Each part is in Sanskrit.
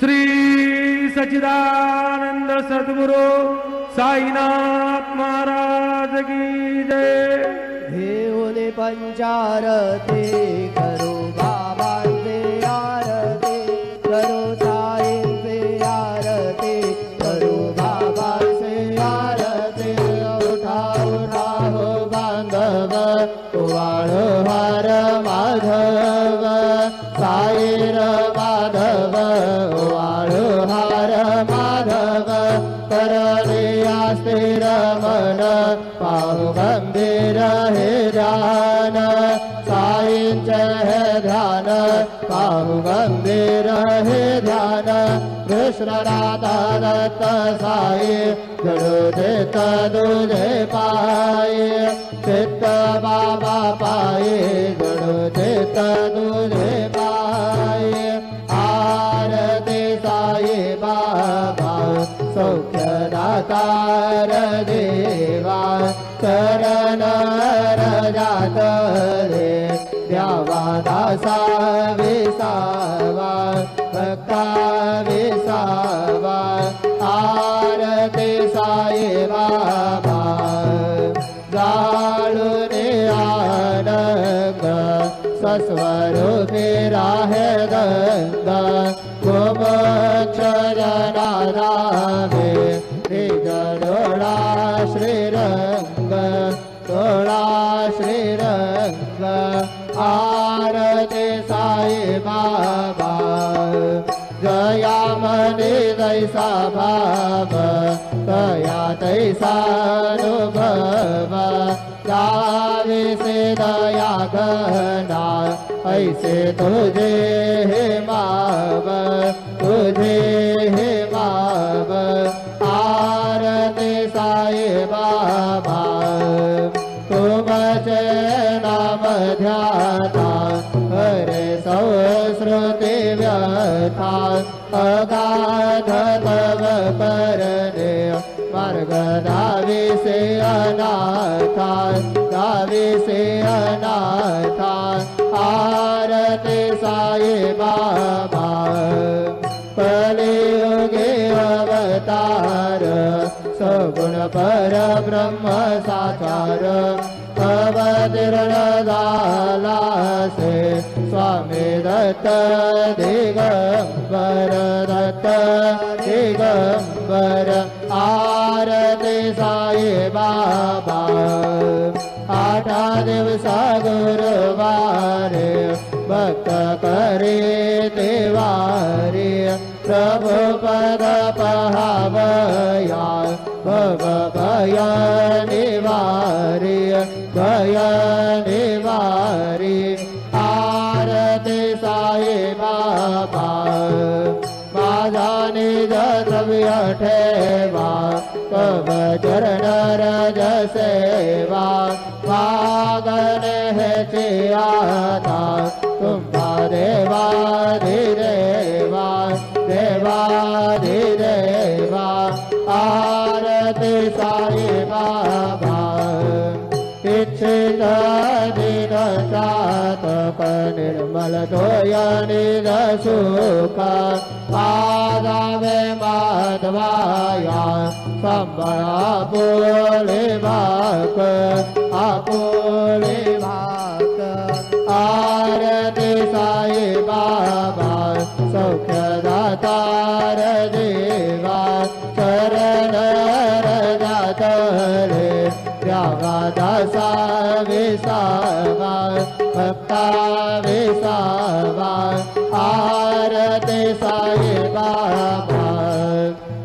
श्री सच्चिदानंद सद्गुरु साईनाथ महाराज की जय। देवने पंचारती करो गंभीर हे ध्यान साईंच हे ध्यान पाहु गंभीर हे ध्यान कृष्णनाथ दत्त साई जडू देत तुझे पाये चित्त बाबा पाये जडू देत तुझे पाये आरती साई बाबा सौख्यदातार देवा चरण द्यावा दासा विसावा भक्ता विसावा आरती साई बाबा जाळून आनंद सस्वरूपी राहे गंगा गोमक्षरणारामे निजडोळा श्रीरंग दैसा भाव तया तैसानुभव गावे से दया घना ऐसे तुझे हे माव तुझे हे माव। आरती साई बाबा तुमचे नाम ध्याता हरे संस्कृती व्यथा अगाध तव करणे मार्ग दाविसे अनाथा दाविसे अनाथा आरती साई बाबा। कलियुगे अवतार सगुण पर ब्रह्म साचार अवतीर्ण झाला से स्वामी दत्त दिगंबर दत्त दिगंबर आरती साई बाबा। आठा दिवसा गुरुवारे भक्त करे देवारे प्रभु पद पहावया भव भय वारे भयने वारे, आरते साये बाबा। माधाने दसव्य ठेवा कवचर नर जसेवा मागन है चिया था तुम्हारे वारे निर्मल पोळे भाक आपोळे भाक आरती साई बाबा सौख्यदातार देवा चरण रजात रे द्यावा दासा विसावा भक्ता विसावा आरती साई बाबा।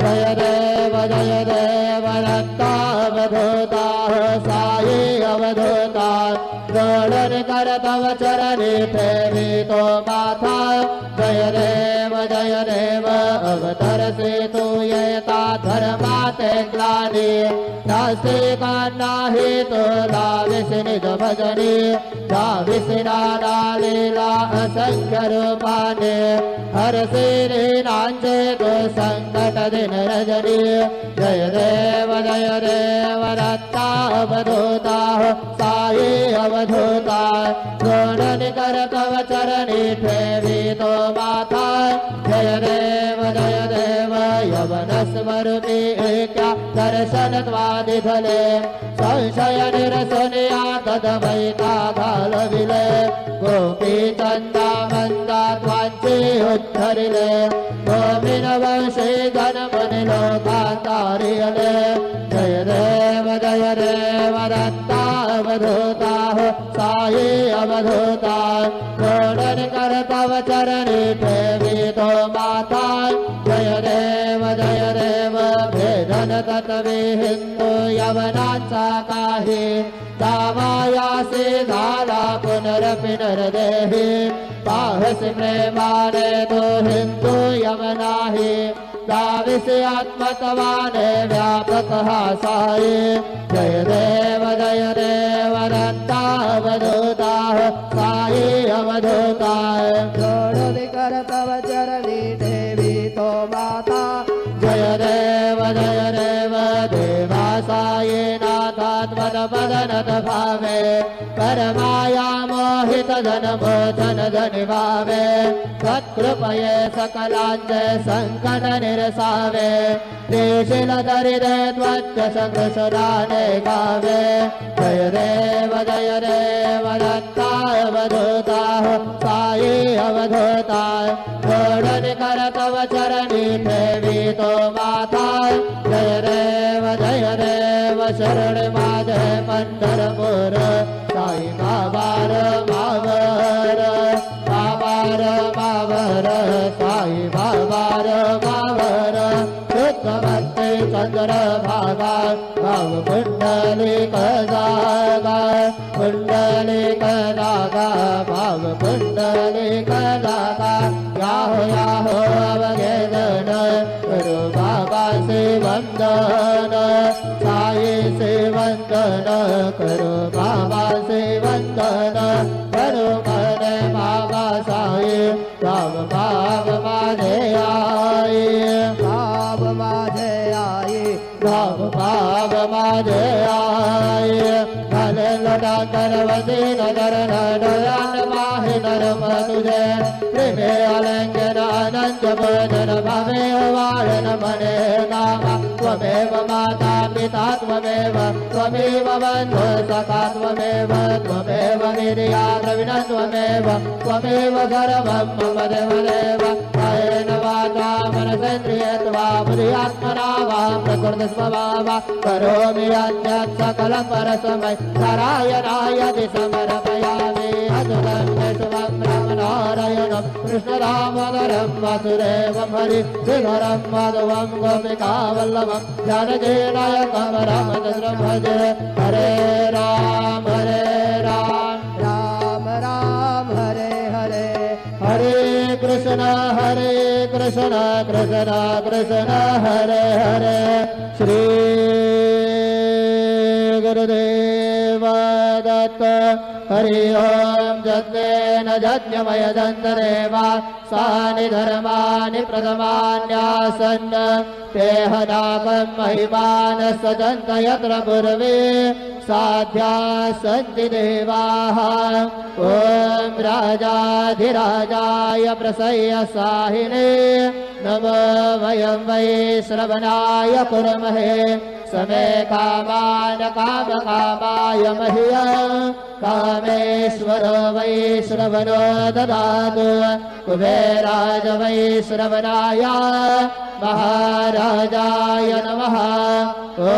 जय देव जय देव रक्तावधूता साई अवधूता। गणन कर तव चरणी फेरी तो माथा जय देव जय देव अवतर से तू तुला विष्णित भजनी जा विष्णा लीला असंख्य रूपाने हर श्री नांचे तो संकट दिन रजनी जय देव जय देव रत्ता अवधूता साई अवधूता गणन निकर तव माता। जय देव जय देव यवनस्मरुति क्या दर्शन त्वादिधले संशय निरसनया तदवैता घालविले गोपी चन्दा मन्दा त्वाञ्चे उद्धरिले। गोमिन वंशे धनमुनिलो कान्तारियले जय देव जय देव दत्तावधूता साये अवधूता। कोडन कर तव चरणी ठेवितो माता तत्वे हिंदू यवनाचा काही दावायासे झाला पुनरपि नरदेहि। पाहसि हिंदू यवनाहि दाविसि आत्मतवाने व्यापक साई जय देव जय देव दत्तावधूता साई अवधूता भावे परमाया मोहित धन मोचन धनि भावे सकलांचे संकट निरसावे देशिल दरिदे त्वच्च संघसदाने गावे जय देव जय देव दत्ताय अवधूताः साई अवधूताय जोडनि कर तव चरणी ठेवितो माता जय देव जय देव शरण माझे मोर साई बाबार मावर बाबार मावर साई बाबार मावर. शुद्धमते चंद्र भागा भाव कुंडली जागा कुंडली जागा भाव कुंडली जागा. याहो याहो अवगेदन गुरु बाबा से वंदन वंदन करो बाबा से वंदन करो मन बाबा साई राम बाब माने आए। भाव माझे आई राम बाब माने आए। भले लड़ा करवती नगर नडयान माहि नरम तुझे प्रेमे अलंकन पञ्चपदन भवेव वारणमने नाम त्वमेव माता पिता त्वमेव त्वमेव बन्धु सखा त्वमेव त्वमेव निर्यादविन त्वमेव त्वमेव सर्वं मम देवदेव अयेन वाचा मनसेन्द्रियत्वामृयात्मना वा प्रकृतिस्वभा वा करोमि यज्ञात् सकलं परसमय सरायणाय दिशमरपयामि अदुरम्य रामनारायणं कृष्णरामोदरं वासुदेवं हरि श्रीधरं माधवं गोपिकावल्लभं जानकीनायकं रामचन्द्रं भजे हरे राम हरे राम राम राम हरे हरे। हरे कृष्ण हरे कृष्ण कृष्ण कृष्ण हरे हरे। श्री गुरुदेव दत्त हरि ओम जन्मेन जज्ञमय दन्तदेवा सानि धर्माणि प्रथमान्यासन्। तेहनाकं महिमान सजन्त यत्र पूर्वे साध्या सन्ति देवाः। ॐ राजाधिराजाय प्रसय्य साहिने नमो वयं वै श्रवणाय कुर्महे। समे कामान कामकामाय मह्य। कामेश्वर वै श्रवणो ददातु। कुबेराज श्रवणाय महाराजाय नमः। ॐ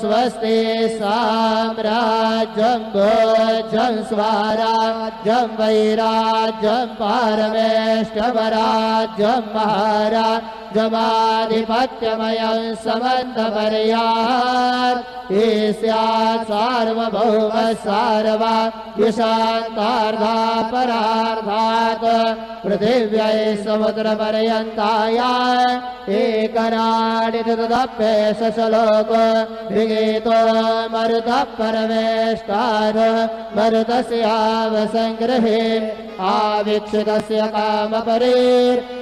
स्वस्ति साम्राज्यं भोजं स्वाराज्यं वैराज्यं पारमेष्टवराज्यं महाराजमाधिपत्यमयं समन्तपर्यात् ईस्यात् सार्वभौम सार्वा विशान्तार्धा परार्धात् पृथिव्यै समुद्रपर्यन्ताया एकराणि तदप्ये सशलोक विगीतो मरुतः परमेष्टार मरुतस्यावसङ्ग्रहे आवीक्षितस्य कामपरे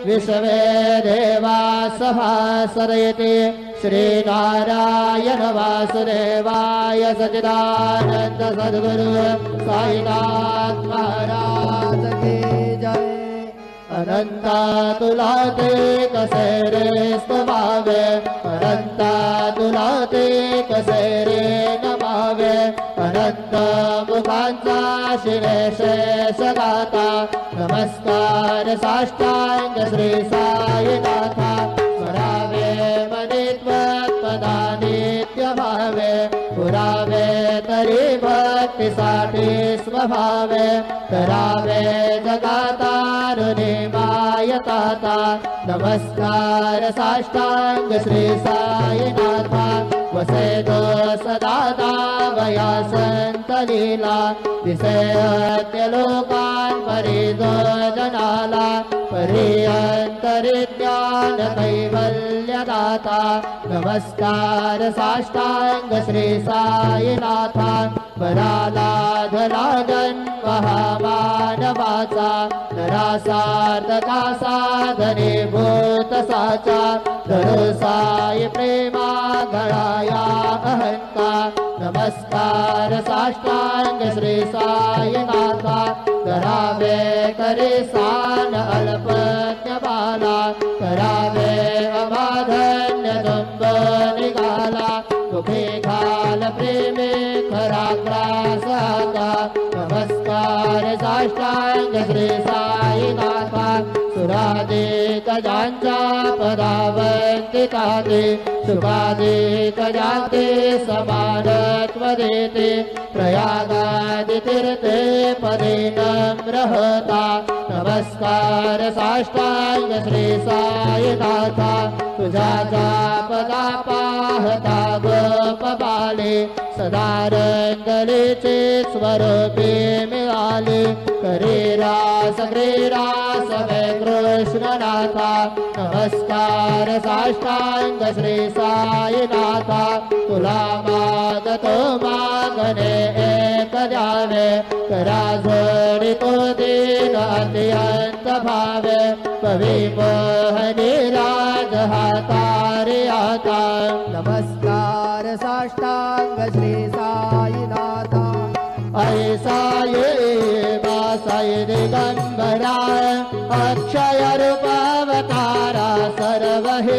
विश्वे देवा सभासरयति श्रीनारायण वासुदेवाय सचिदानन्द सद्गुरु साईनाथ महाराज जय। अनन्ता तुलाते कसेरे स्तवावे अनन्ता तुलाते कसेरे नमावे अनन्त मुखांचा शिरेशेष गाता नमस्कार साष्टांग श्री साईनाथा स्मरावे भक्तीसाठी स्वभावे करावे जगातारुणे मायताता नमस्कार साष्टांग श्री साईनाथा। वसेतो सदा वया संत लीला। दिसे लोकान् परिदो जनाला। परियन्तरिज्ञान कैवल्यदाता। नमस्कार साष्टांग श्री साईनाथा परालाधलागन् महामानवाचा नरासार्थका साधने भूत साचा धरो साई प्रेमा गळाया अहंता नमस्कार साष्टांग श्री साईनाथा करावे करे सान अल्पज्ञ बाला करावे अबाधन्य नमस्कार साष्टांग श्री साईनाथा सुरादे गजांचा पदावंतिताते सुखादे गजाते समानत्व देते प्रयागादि तीर्थे पदे नम्रहता नमस्कार साष्टांग श्री साईनाथा तुझा पदा पाहता गोपबाले सदा रंगलेचे स्वरूपे मिळाले करे रास ग्रे रास वे कृष्णनाथा। नमस्कार साष्टांग श्री साईनाथा तुला मागतो करा जोडी तो दिन अत्यंत भावे। राज हातारे आता। नमस्कार ऐसा ये वासाय दिगंबरा अक्षय रूपावतारा सर्व हि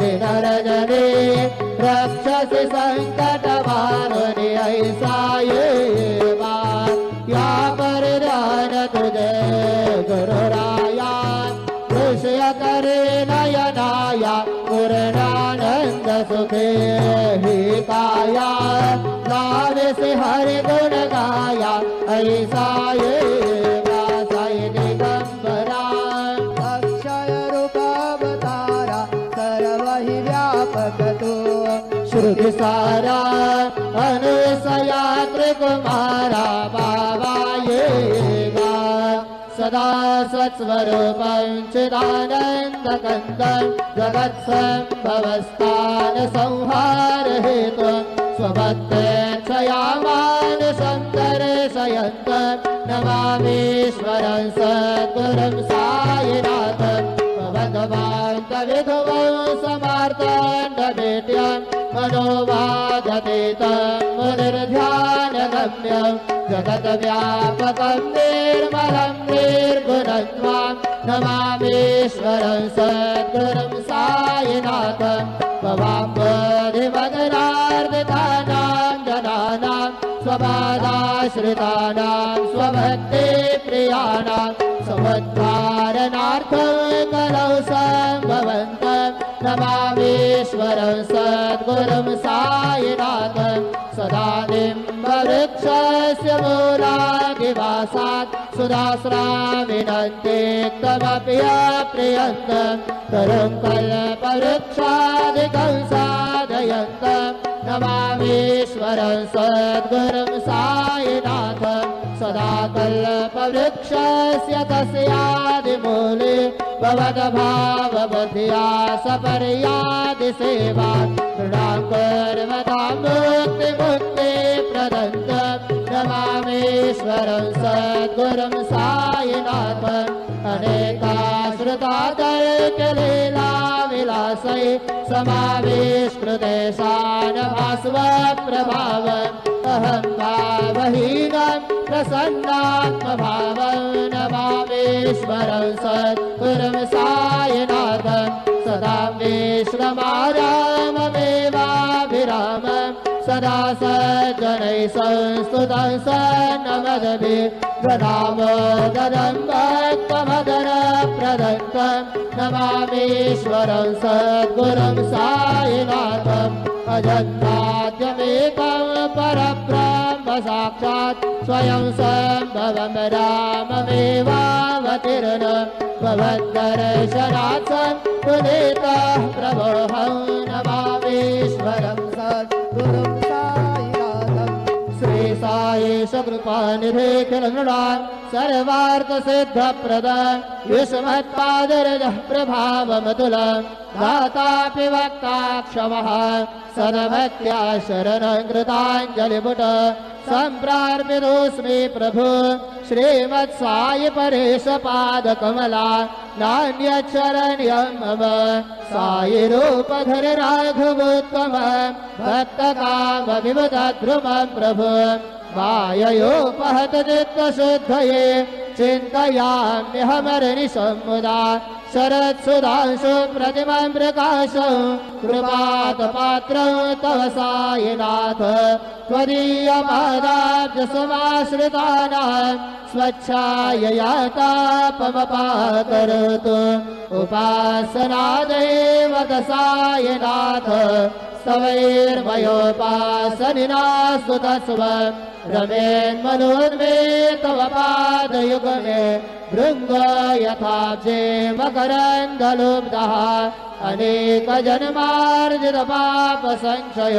दिनरजने रक्षस सङ्कटमानुनि ऐसाये मा या परिधान तुझे गुरुराया दृश्य करे नयनाया पूर्णानन्द सुखे ही हिताया नाविसि हरिगुण गाया, ऐसा सदा सत्स्वरूपं चिदानन्दकन्दं जगत्सम्भवस्थान संहार हेतु स्वभक्तेच्छयामान् सन्तर्शयन्त नमामीश्वरं सद्गुरुं सायिनाथं भगवान् विधवं समार्ताण्डवेट्यं मनोवादते तं मुनिर्ध्यानगम्यं जगद्व्यापकं निर्मलं नमामीश्वरं सद्गुरुं सायिनाथं भवाम्बधिमदनार्दितानां जनानां स्वपादाश्रितानां स्वभक्तिप्रियाणां समुद्धारणार्थं कलौ सम्भवन्तं नमामीश्वरं सद्गुरुं सायिनाथं सदा निम्बवृक्षस्य मूलादिवासात् सुधास्राविनन्ति तमपि अप्रियन्तं तरुं कल्पवृक्षादिकं साधयन्तं नमामीश्वरं सद्गुरुं सायिनाथं सदा कल्पवृक्षस्य दृढां कर्मतां मुक्तिमुक्ति प्रदन्तं नमामीश्वरं सद्गुरुं सायिनाथम् अनेकाश्रुतातर्कलीला विलासै समाविष्कृतेशानभास्वप्रभावम् अहं भावहीनं प्रसन्नात्मभावं नमामीश्वरं सद्गुरुं सायिनाथं सदा विश्रमाराममेवाभिरामं सदा सज्जनैः संस्तुतं सन्नमदभिः गदामोदरं भक्तमदरप्रदत्तं नमामीश्वरं सद्गुरुं सायिनाथम् अजन्माद्यमेकं परब्रह्म साक्षात् स्वयं सम्भवं राममेवावतीर्ण। भवद्दर्शनात् पुनीतः प्रभोहं विश्वकृपानिधेऽखिलनृणान् सर्वार्थसिद्धप्रद विश्वमत्पादरजः प्रभावमतुल दातापि वक्ता क्षमः सदभक्त्या शरणकृताञ्जलिपुट सम्प्रार्पितोऽस्मि प्रभु श्रीमत्सायि नान्य नान्यचरण्यं मम सायिरूपधरि राघवोत्तम भक्तकामविवदध्रुमं प्रभु। वायोपहत चित्त शुद्ध चित्तशुद्धये चिन्तयाम्यहमर्निशम्मुदा शरत्सुधांशु प्रतिमं प्रकाशं। कृपातपात्रं तव सायिनाथ त्वदीयपादाब्जसमाश्रितानां स्वच्छायया तापमपाकरोतु उपासनादेव दसायनाथ स्तवैर्मयोपासनिना सुतस्व। रमेन्मनोन्मे तव पादयुगमे भृङ्ग यथाब्जे मकरन्दलुब्धः। अनेकजन्मार्जितपापसंशय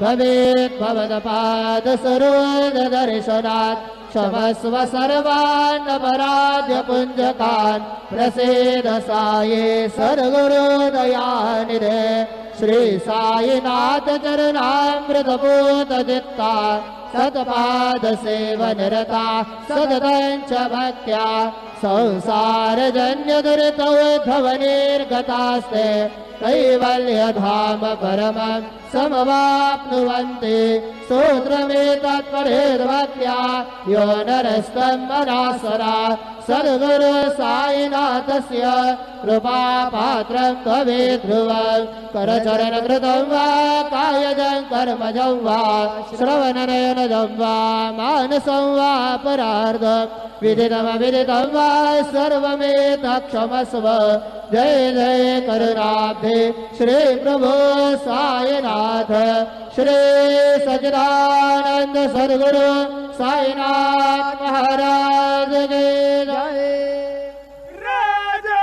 भवेत् भवदपादसरोदर्शनात् क्षमस्व साये सर्वरोदयानिधे श्री सत्पादसेवनरता सततं च भक्त्या संसारजन्यदुरितोद्धवनिर्गतास्ते कैवल्यधाम परमं समवाप्नुवन्ति सूत्रमेतत्परेद्भक्त्या यो नरस्तं मनासरा सद्गुरु साईनाथस्य कृपापात्रं भवेत् ध्रुवं करचरणकृतं वा, कायजं कर्मजं वा, श्रवणनयनजं वा, मानसं वा, परार्धं। विदितमविदितं वा सर्वमेतक्षमस्व जय जय करुणाब्धे श्री प्रभो साईनाथ श्री सचिदानंद सद्गुरु साईनाथ महाराज की राजा।